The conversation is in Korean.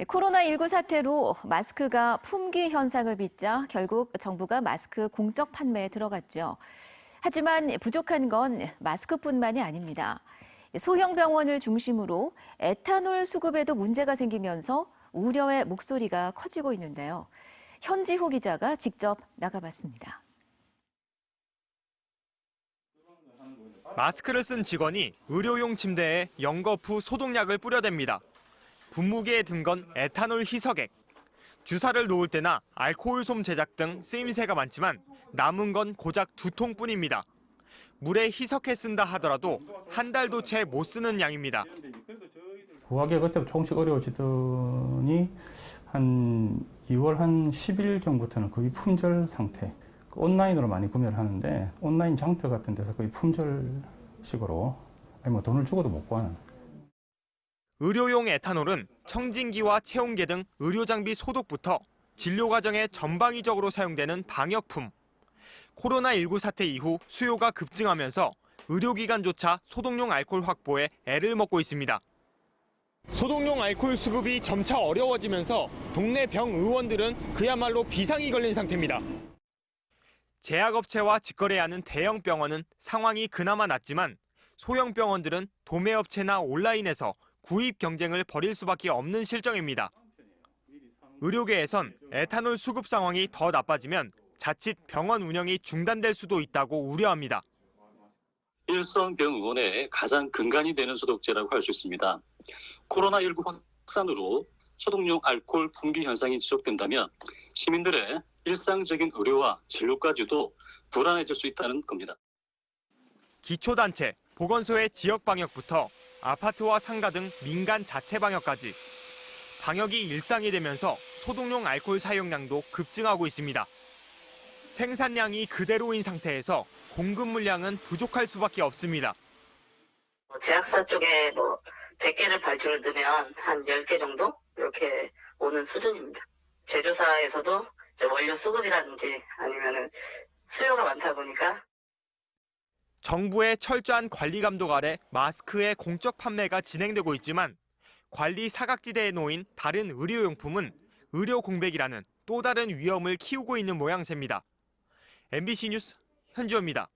코로나19 사태로 마스크가 품귀 현상을 빚자 결국 정부가 마스크 공적 판매에 들어갔죠. 하지만 부족한 건 마스크뿐만이 아닙니다. 소형 병원을 중심으로 에탄올 수급에도 문제가 생기면서 우려의 목소리가 커지고 있는데요. 현지호 기자가 직접 나가봤습니다. 마스크를 쓴 직원이 의료용 침대에 연거푸 소독약을 뿌려댑니다. 분무기에 든 건 에탄올 희석액. 주사를 놓을 때나 알코올 솜 제작 등 쓰임새가 많지만 남은 건 고작 두 통뿐입니다. 물에 희석해 쓴다 하더라도 한 달도 채 못 쓰는 양입니다. 구하기가 그때부터 조금씩 어려워지더니 한 2월 한 10일 경부터는 거의 품절 상태. 그 온라인으로 많이 구매를 하는데 온라인 장터 같은 데서 거의 품절식으로 아니 뭐 돈을 주고도 못 구하는. 의료용 에탄올은 청진기와 체온계 등 의료 장비 소독부터 진료 과정에 전방위적으로 사용되는 방역품. 코로나19 사태 이후 수요가 급증하면서 의료기관조차 소독용 알코올 확보에 애를 먹고 있습니다. 소독용 알코올 수급이 점차 어려워지면서 동네 병 의원들은 그야말로 비상이 걸린 상태입니다. 제약업체와 직거래하는 대형 병원은 상황이 그나마 낫지만 소형 병원들은 도매업체나 온라인에서 구입 경쟁을 벌일 수밖에 없는 실정입니다. 의료계에선 에탄올 수급 상황이 더 나빠지면 자칫 병원 운영이 중단될 수도 있다고 우려합니다. 일선병원의 가장 근간이 되는 소독제라고 할 수 있습니다. 코로나19 확산으로 소독용 알코올 품귀 현상이 지속된다면 시민들의 일상적인 의료와 진료까지도 불안해질 수 있다는 겁니다. 기초단체, 보건소의 지역 방역부터 아파트와 상가 등 민간 자체 방역까지 방역이 일상이 되면서 소독용 알코올 사용량도 급증하고 있습니다. 생산량이 그대로인 상태에서 공급 물량은 부족할 수밖에 없습니다. 뭐 제약사 쪽에 뭐 100개를 발주를 넣으면 한 10개 정도 이렇게 오는 수준입니다. 제조사에서도 원료 수급이라든지 아니면은 수요가 많다 보니까 정부의 철저한 관리 감독 아래 마스크의 공적 판매가 진행되고 있지만 관리 사각지대에 놓인 다른 의료용품은 의료 공백이라는 또 다른 위험을 키우고 있는 모양새입니다. MBC 뉴스 현지호입니다.